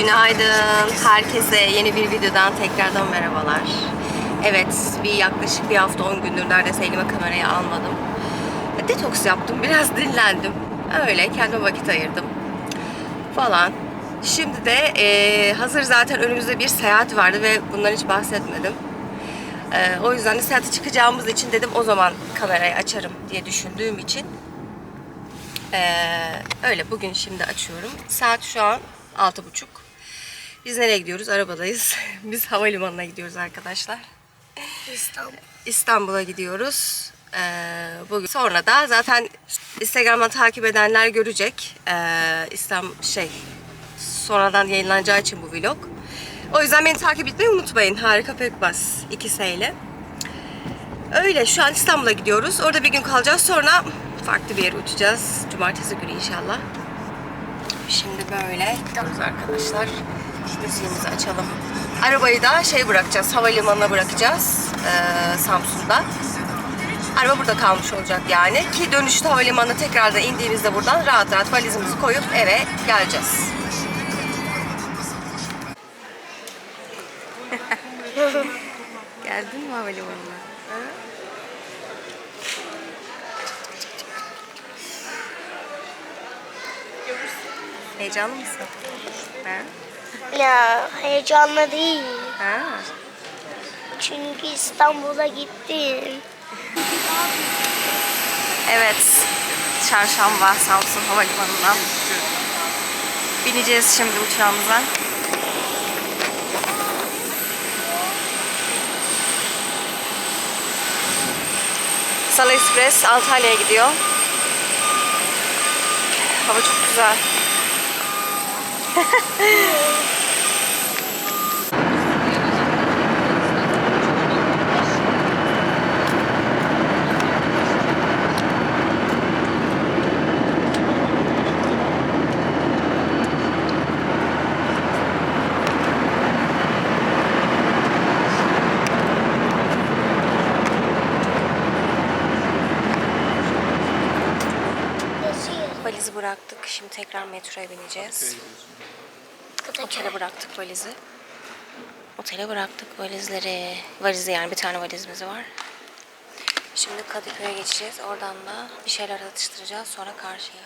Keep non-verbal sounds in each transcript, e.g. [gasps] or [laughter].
Günaydın. Herkese yeni bir videodan tekrardan merhabalar. Evet, bir yaklaşık bir hafta 10 gündür neredeyse elime kamerayı almadım. Detoks yaptım, biraz dinlendim. Öyle kendime vakit ayırdım. Falan. Şimdi de eee, hazır zaten önümüzde bir seyahat vardı ve bundan hiç bahsetmedim. Eee, o yüzden de seyahate çıkacağımız için dedim o zaman kamerayı açarım diye düşündüğüm için ee, öyle bugün şimdi açıyorum. Saat şu an altı buçuk. Biz nereye gidiyoruz? Arabadayız. [laughs] Biz havalimanına gidiyoruz arkadaşlar. İstanbul. İstanbul'a gidiyoruz. Ee, bugün sonra da zaten Instagram'dan takip edenler görecek. Ee, İstanbul şey sonradan yayınlanacağı için bu vlog. O yüzden beni takip etmeyi unutmayın. Harika Pekbas ikisiyle. Öyle şu an İstanbul'a gidiyoruz. Orada bir gün kalacağız. Sonra farklı bir yere uçacağız. Cumartesi günü inşallah. Şimdi böyle gidiyoruz arkadaşlar. Müziğimizi açalım. Arabayı da şey bırakacağız. Havalimanına bırakacağız. Ee, Samsun'da. Araba burada kalmış olacak yani. Ki dönüşte havalimanına tekrardan indiğimizde buradan rahat rahat valizimizi koyup eve geleceğiz. [laughs] Geldin mi havalimanına? Ha? Heyecanlı mısın? Ha? Ya heyecanlı değil. Ha. Çünkü İstanbul'a gittim. Evet. Çarşamba Samsun Havalimanı'ndan. Bineceğiz şimdi uçağımıza. Sala Express Antalya'ya gidiyor. Hava çok güzel. [laughs] Yazıyor. Valizi bıraktık. Şimdi tekrar metroya bineceğiz. Otele bıraktık valizi. Otele bıraktık valizleri. Valizi yani bir tane valizimiz var. Şimdi Kadıköy'e geçeceğiz. Oradan da bir şeyler atıştıracağız. Sonra karşıya.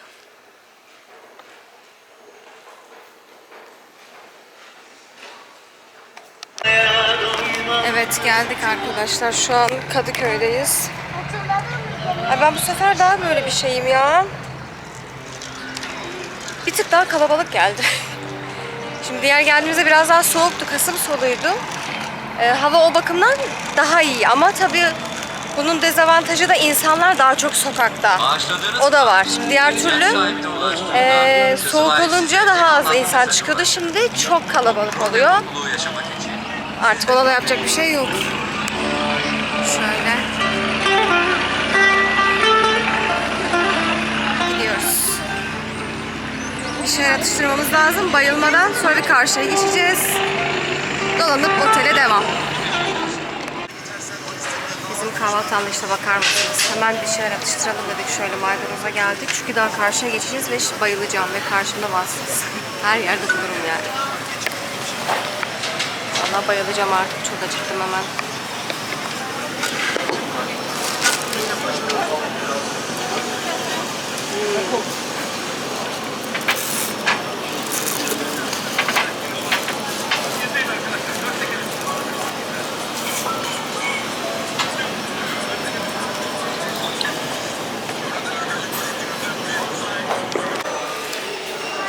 Evet geldik arkadaşlar. Şu an Kadıköy'deyiz. Ay ben bu sefer daha böyle bir şeyim ya. Bir tık daha kalabalık geldi. Şimdi diğer geldiğimizde biraz daha soğuktu. Kasım soluydu. Ee, hava o bakımdan daha iyi ama tabii bunun dezavantajı da insanlar daha çok sokakta. O da var. Şimdi diğer türlü ee, soğuk olunca daha az insan çıkıyordu. Şimdi çok kalabalık oluyor. Artık ona da yapacak bir şey yok. Şöyle. Şeyler atıştırmamız lazım bayılmadan. Sonra bir karşıya geçeceğiz. Dolanıp otele devam. Bizim kahvaltı anlayışına bakar mısınız? Hemen bir şeyler atıştıralım dedik. Şöyle maydanoza geldik. Çünkü daha karşıya geçeceğiz ve bayılacağım ve karşımda vasıfsız. Her yerde bulurum yani. Vallahi bayılacağım artık. Çok acıktım hemen.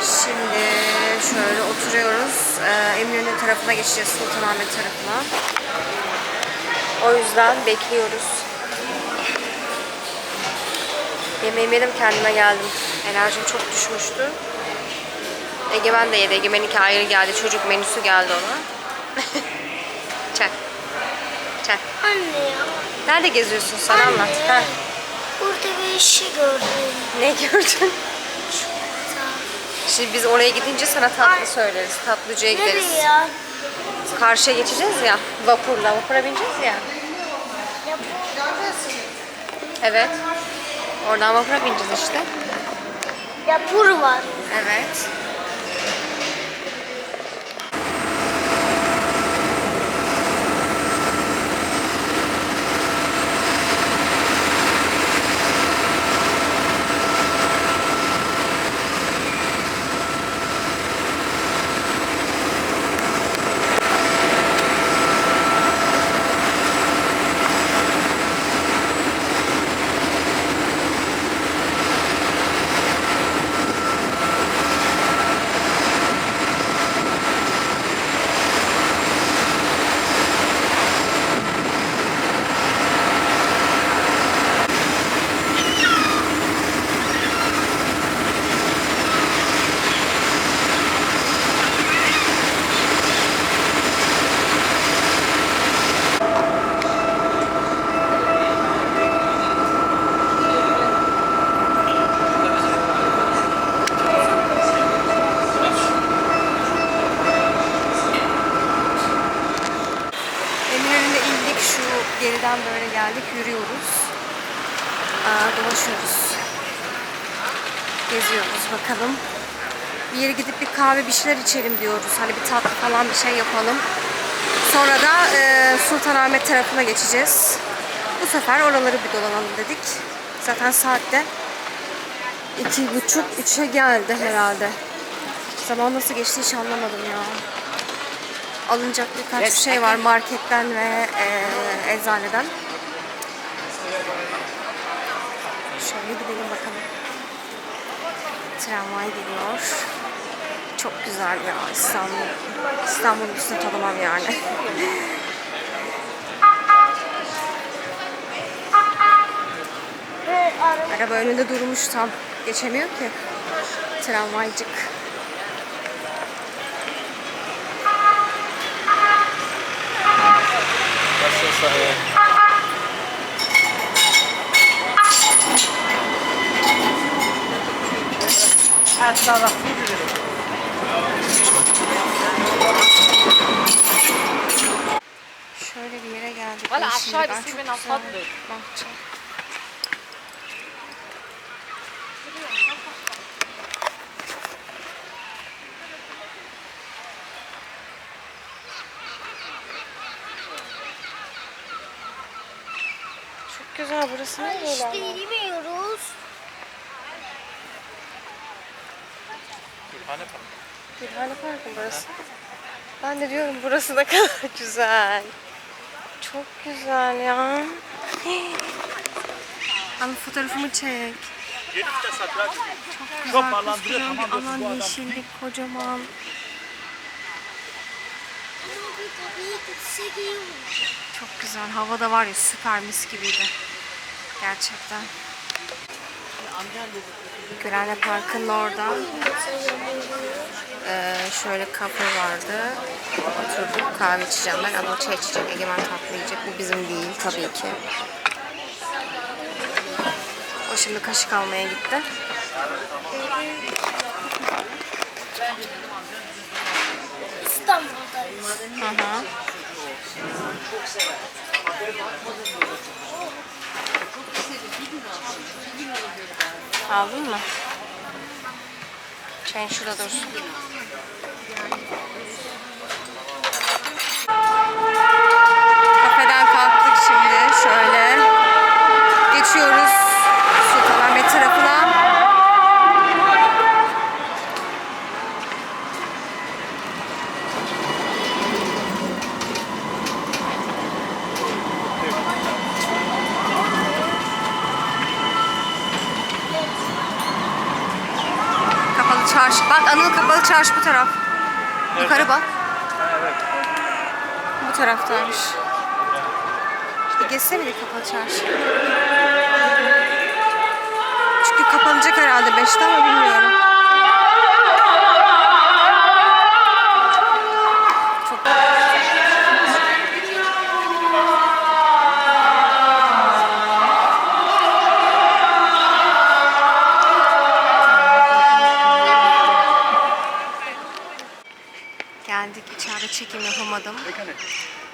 Şimdi şöyle oturuyoruz. Ee, Eminönü tarafına geçeceğiz Sultanahmet tarafına. O yüzden bekliyoruz. Yemeğimi yedim kendime geldim. Enerjim çok düşmüştü. Egemen de yedi. Egemen'inki ayrı geldi. Çocuk menüsü geldi ona. [laughs] Çak. Çak. Anne ya. Nerede geziyorsun sen anlat. Anne. Ha. Burada bir şey gördüm. Ne gördün? Şimdi biz oraya gidince sana tatlı söyleriz. Tatlıcıya gideriz. Nereye ya? Karşıya geçeceğiz ya vapurla. Vapura bineceğiz ya. Evet. Oradan vapura bineceğiz işte. Yapur var. Evet. Sahilden böyle geldik. Yürüyoruz. Aa, dolaşıyoruz. Geziyoruz bakalım. Bir yere gidip bir kahve bir şeyler içelim diyoruz. Hani bir tatlı falan bir şey yapalım. Sonra da e, Sultanahmet tarafına geçeceğiz. Bu sefer oraları bir dolanalım dedik. Zaten saatte iki buçuk, üçe geldi herhalde. Zaman nasıl geçti hiç anlamadım ya. Alınacak birkaç bir şey var marketten ve e, eczaneden. Şöyle gidelim bakalım. Tramvay geliyor. Çok güzel ya İstanbul. İstanbul'un üstüne tanımam yani. [laughs] Araba önünde durmuş tam. Geçemiyor ki. Tramvaycık. Şöyle bir yere geldik. Valla aşağı bir güzel atladım. Bahçe. Çok güzel burası ne böyle işte ama? yemiyoruz. Gülhane Parkı burası. Ben de diyorum burası ne kadar [laughs] güzel. Çok güzel ya. [gasps] Ama fotoğrafımı çek. Çok güzel koskocaman bir alan yeşillik kocaman. Çok güzel. Hava da var ya süper mis gibiydi. Gerçekten. Gülhane Parkı'nın orada ee, şöyle kafe vardı. Oturduk kahve içeceğim ben ama çay içecek. Egemen tatlı yiyecek. Bu bizim değil tabii ki. O şimdi kaşık almaya gitti. İstanbul'dayız. Hı hı. Aldın mı? Çayın şurada dursun. Kafeden kalktık şimdi. Şöyle geçiyoruz Sultanahmet tarafına. Kapalı çarşı. Bak Anıl kapalı çarşı bu taraf. Yukarı bak. Bu taraftaymış. Bir geçsene bir kapalı çarşı. Çünkü kapanacak herhalde 5'te ama bilmiyorum. Yapamadım.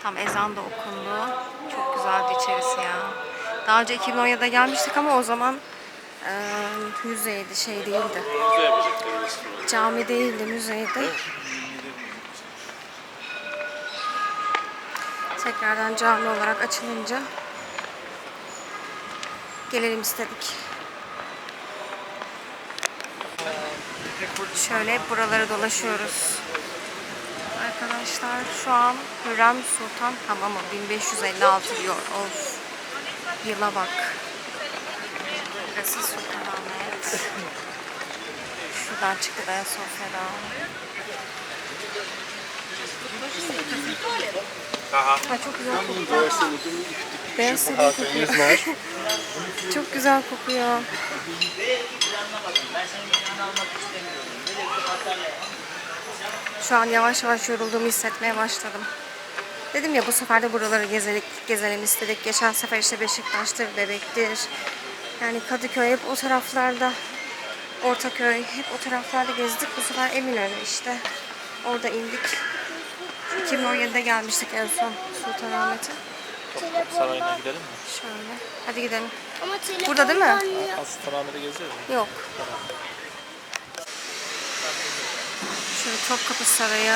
Tam ezan da okundu. Çok güzeldi içerisi ya. Daha önce 2017'de gelmiştik ama o zaman e, müzeydi, şey değildi. Cami değildi, müzeydi. Tekrardan cami olarak açılınca gelelim istedik. Şöyle buraları dolaşıyoruz. Arkadaşlar şu an Hürrem Sultan Hamamı 1556 diyor. Of. Yıla bak. Burası Sultanahmet. Şuradan çıktı Ayasofya'da. Ha, çok güzel kokuyor. Beyaz sarı kokuyor. çok güzel kokuyor. Şu an yavaş yavaş yorulduğumu hissetmeye başladım. Dedim ya bu sefer de buraları gezelim, gezelim istedik. Geçen sefer işte Beşiktaş'tır, Bebek'tir. Yani Kadıköy hep o taraflarda. Ortaköy hep o taraflarda gezdik. Bu sefer Eminönü işte. Orada indik. 2017'de gelmiştik en son Sultanahmet'e. telefondan gidelim mi? Şöyle. Hadi gidelim. ama Burada değil mi? Sultanahmet'e geziyoruz? Yok. Şöyle Topkapı Sarayı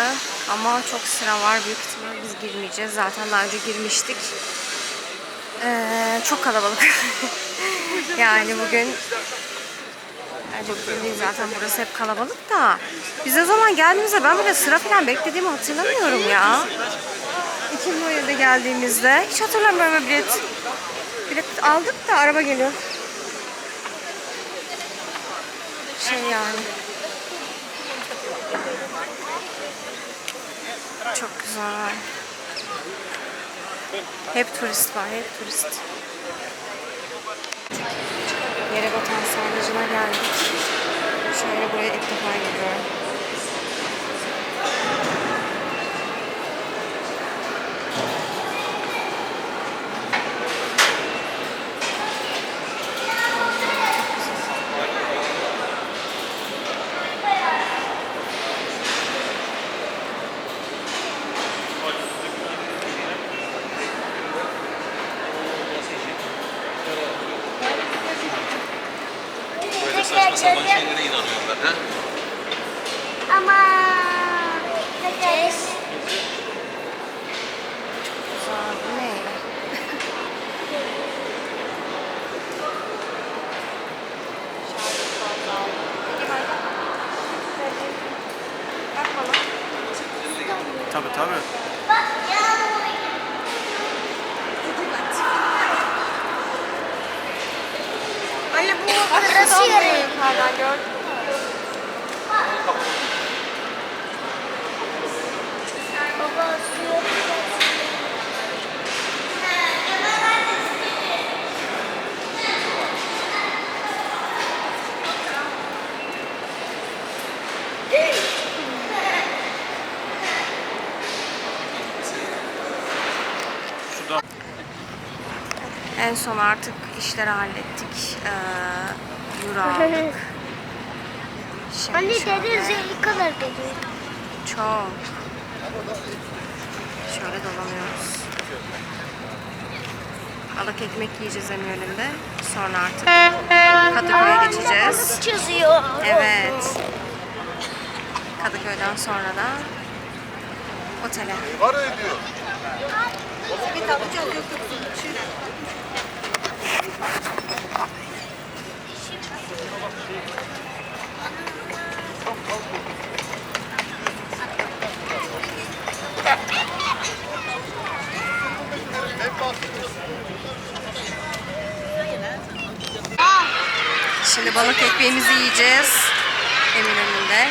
ama çok sıra var. Büyük ihtimal biz girmeyeceğiz. Zaten daha önce girmiştik. Ee, çok kalabalık. [laughs] yani bugün Bence zaten burası hep kalabalık da. Biz o zaman geldiğimizde ben böyle sıra falan beklediğimi hatırlamıyorum ya. 2017'de geldiğimizde. Hiç hatırlamıyorum bilet. Bilet aldık da araba geliyor. Şey yani. Çok güzel. Hep turist var, hep turist. Yere batan sarnıcına geldik. Şöyle buraya ilk defa geliyorum. Tabii tabii. Anne En son artık işleri hallettik. Ee, euro aldık. [laughs] Şimdi Anne şöyle deniz ne kadar geliyor? Çok. Şöyle dolanıyoruz. Balık ekmek yiyeceğiz Eminönü'nde. Sonra artık Kadıköy'e geçeceğiz. Çözüyor. Evet. Kadıköy'den sonra da otele. Para ediyor. Şimdi balık ekmeğimizi yiyeceğiz. Eminönü'nde.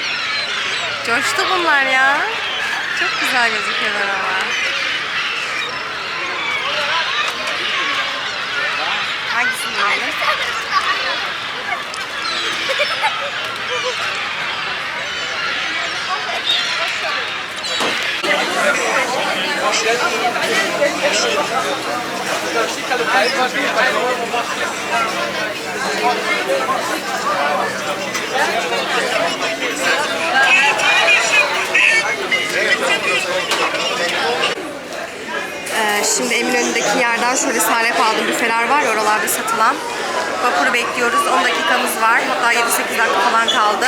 Coştu bunlar ya. Çok güzel gözüküyorlar ama. Hangisini yiyelim? [laughs] Ee, şimdi Eminönü'ndeki yerden şöyle salep aldım büfeler var oralarda satılan. Vapuru bekliyoruz. 10 dakikamız var. Hatta 7-8 dakika falan kaldı.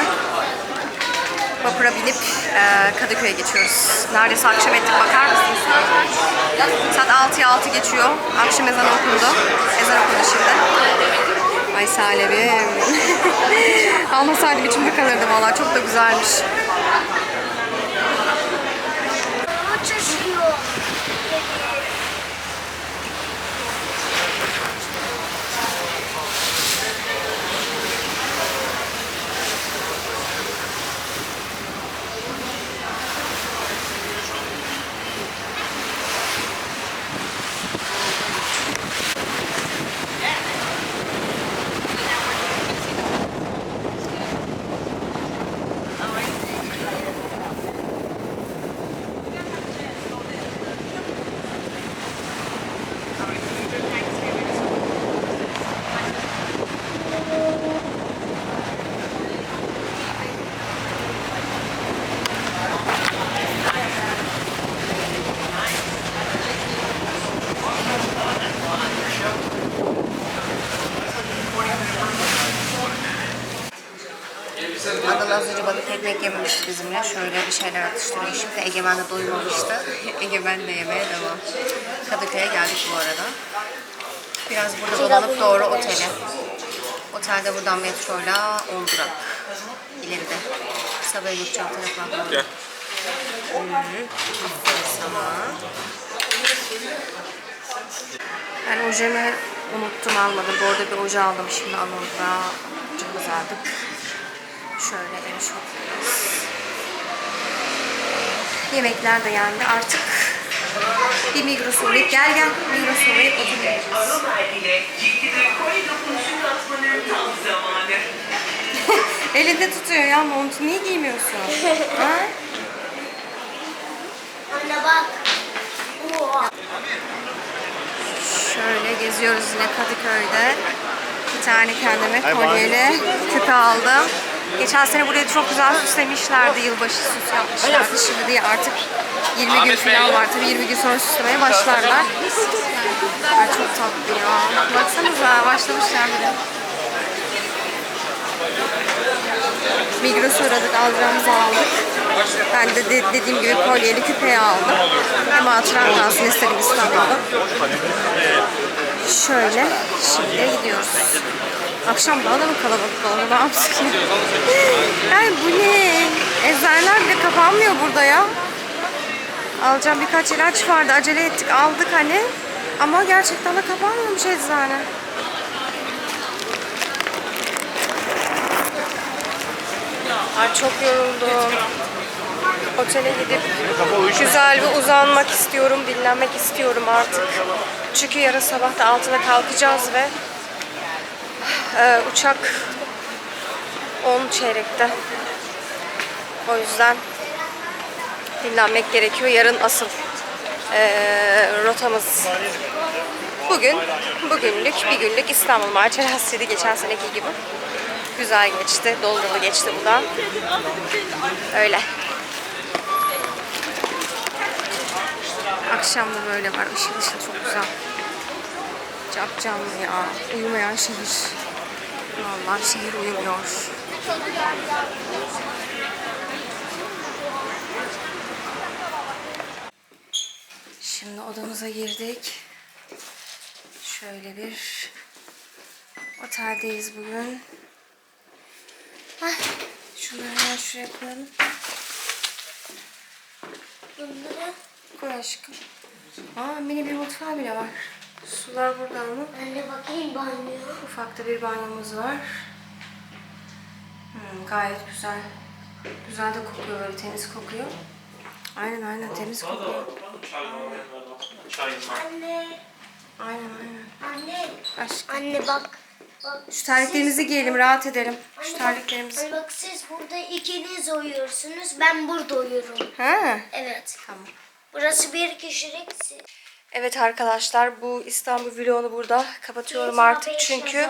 Vapura binip e, Kadıköy'e geçiyoruz. Neredeyse akşam ettik bakar mısınız? Saat 6'ya 6 geçiyor. Akşam ezanı okundu. Ezan okundu şimdi. Ay salepim. [laughs] Almasaydık içimde kalırdı valla. Çok da güzelmiş. Ekmek yememişti bizimle. Şöyle bir şeyler atıştırıyor. Şimdi Egemen de doymamıştı. [laughs] Egemen de yemeye devam. Kadıköy'e geldik bu arada. Biraz burada dolanıp doğru otele. Otelde buradan metroyla 10 durak. İleride. Sabiha Gökçen tarafına. Gel. Ben ojemi unuttum almadım. Bu arada bir oje aldım şimdi Anadolu'da. Çok aldık. Şöyle en şoktayız. Yemekler de yendi. Artık bir Migros uğrayıp gel gel Migros uğrayıp oturacağız. [laughs] Elinde tutuyor ya montu. Niye giymiyorsun? [laughs] ha? Anne bak. Şöyle geziyoruz yine Kadıköy'de. Bir tane kendime kolyeli küpe aldım. Geçen sene burayı çok güzel süslemişlerdi. Yılbaşı süs yapmışlardı. Şimdi diye artık 20 gün falan var. Tabii 20 gün sonra süslemeye başlarlar. Ay çok tatlı ya. Baksanıza başlamışlar bile. Migros uğradık, alacağımızı aldık. Ben de, de- dediğim gibi kolyeli küpeyi aldım. Hem hatıram kalsın istedim İstanbul'da. Şöyle, şimdi gidiyoruz. Akşam daha da mı kalabalık olur? Ne yaptık ya? Ay bu ne? Eczaneler bile kapanmıyor burada ya. Alacağım birkaç ilaç vardı. Acele ettik, aldık hani. Ama gerçekten de kapanmıyormuş eczane. Ay çok yoruldum. Otele gidip güzel bir uzanmak istiyorum, dinlenmek istiyorum artık. Çünkü yarın sabah da 6'da kalkacağız ve e, uçak 10 çeyrekte. O yüzden dinlenmek gerekiyor. Yarın asıl e, rotamız. Bugün, bugünlük, bir günlük İstanbul macerasıydı geçen seneki gibi. Güzel geçti, dolu dolu geçti bu da. Öyle. Akşam da böyle var, ışıl ışıl çok güzel. Cap canlı ya, uyumayan şehir. Vallahi şehir uyumuyor. Şimdi odamıza girdik. Şöyle bir oteldeyiz bugün. Ay, şunları hemen şuraya koyalım. Bunları Koy aşkım. Aa mini bir mutfağı bile var. Sular burada mı? anne bakayım banyo. Ufak da bir banyomuz var. Hmm, gayet güzel. Güzel de kokuyor böyle temiz kokuyor. Aynen aynen temiz kokuyor. Anne. Aynen aynen. Anne. Aşkım. Anne bak. Bak. Şu terliklerimizi giyelim rahat edelim. Şu terliklerimizi. Anne bak siz burada ikiniz uyuyorsunuz. Ben burada uyuyorum. Ha? Evet. Tamam. Burası bir kişilik. Evet arkadaşlar bu İstanbul vlogunu burada kapatıyorum artık çünkü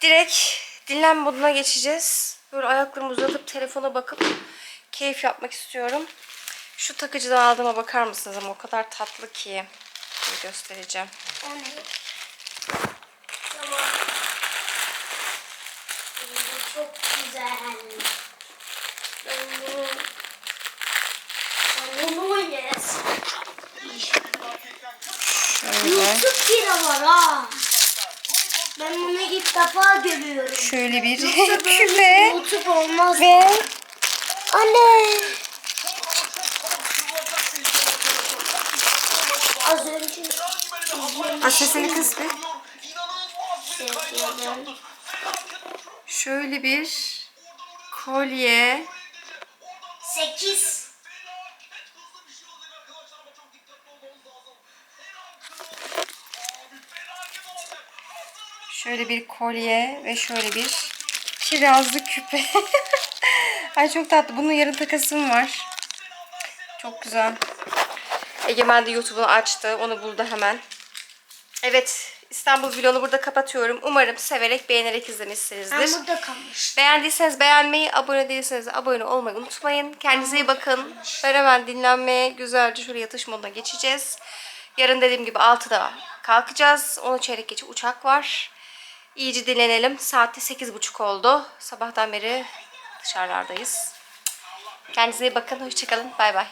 direkt dinlenme moduna geçeceğiz. Böyle ayaklarımı uzatıp telefona bakıp keyif yapmak istiyorum. Şu takıcıdan aldığıma bakar mısınız ama o kadar tatlı ki. Şimdi göstereceğim. Tamam. Çok güzel. Ben bunu... Ben bunu oynayasın. YouTube bira var ha. Ben bunu ilk defa görüyorum. Şöyle bir küpe YouTube olmaz. ve Anne. Az önce Aa, sesini kıs bir. Şöyle bir kolye. 8 Şöyle bir kolye ve şöyle bir kirazlı küpe. [laughs] Ay çok tatlı. Bunun yarın takasım var. Çok güzel. Egemen de YouTube'unu açtı. Onu buldu hemen. Evet. İstanbul vlogunu burada kapatıyorum. Umarım severek, beğenerek izlemişsinizdir. Ben burada kalmış. Beğendiyseniz beğenmeyi, abone değilseniz de abone olmayı unutmayın. Kendinize iyi bakın. Ben hemen dinlenmeye, güzelce şöyle yatış moduna geçeceğiz. Yarın dediğim gibi 6'da kalkacağız. 10 çeyrek geçe uçak var. İyice dinlenelim. Saatte 8.30 oldu. Sabahtan beri dışarılardayız. Kendinize iyi bakın. Hoşçakalın. Bay bay.